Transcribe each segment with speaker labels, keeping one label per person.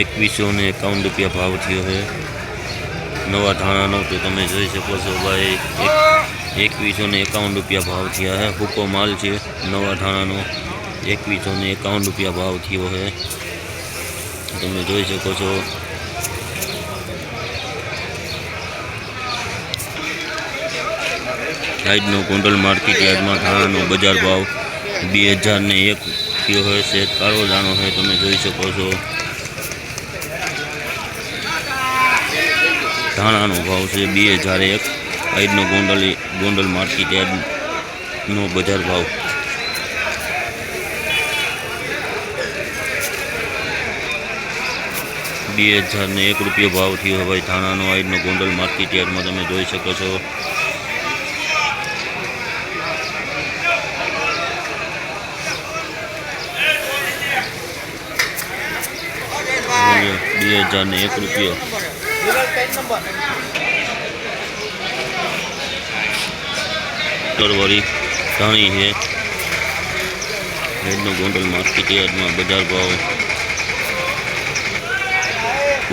Speaker 1: એકવીસો ને એકાવન રૂપિયા ભાવ થયો છે. નવા ધાણાનો તો તમે જોઈ શકો છો ભાઈ, એક એકવીસો ને એકાવન રૂપિયા ભાવ થયા છે. હુકો માલ છે નવા ધાણાનો. એકવીસો ને એકાવન રૂપિયા ભાવ થયો છે. તમે જોઈ શકો છો. સાઈડનો ગોંડલ માર્કેટ યાર્ડમાં ધાણાનો બજાર ભાવ બે હજાર ને એક થયો હોય છે. કાળો દાણો છે, તમે જોઈ શકો છો. ધાણાનો ભાવ છે બે હજાર એક. આજનો ગોંડલ ગોંડલ માર્કેટ યાર્ડનો બજાર ભાવ. બે હજાર ને એક રૂપિયો ભાવ થયો ભાઈ ધાણાનો આઈડનો ગોંડલ માર્કેટ યાર્ડમાં તમે જોઈ શકો છો. બે હજાર ને એક રૂપિયો. તરવાળી ધાણી છે. રેડનો ગોંડલ માર્કેટ યાર્ડમાં બજાર ભાવ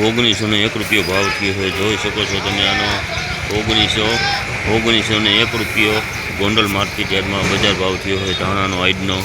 Speaker 1: ઓગણીસો ને એક રૂપિયો ભાવ થયો છે. જોઈ શકો છો તમે આનો ઓગણીસો ઓગણીસો ને એક રૂપિયો ગોંડલ માર્કેટ યાર્ડમાં બજાર ભાવ થયો છે. ધાણાનો આઈડનો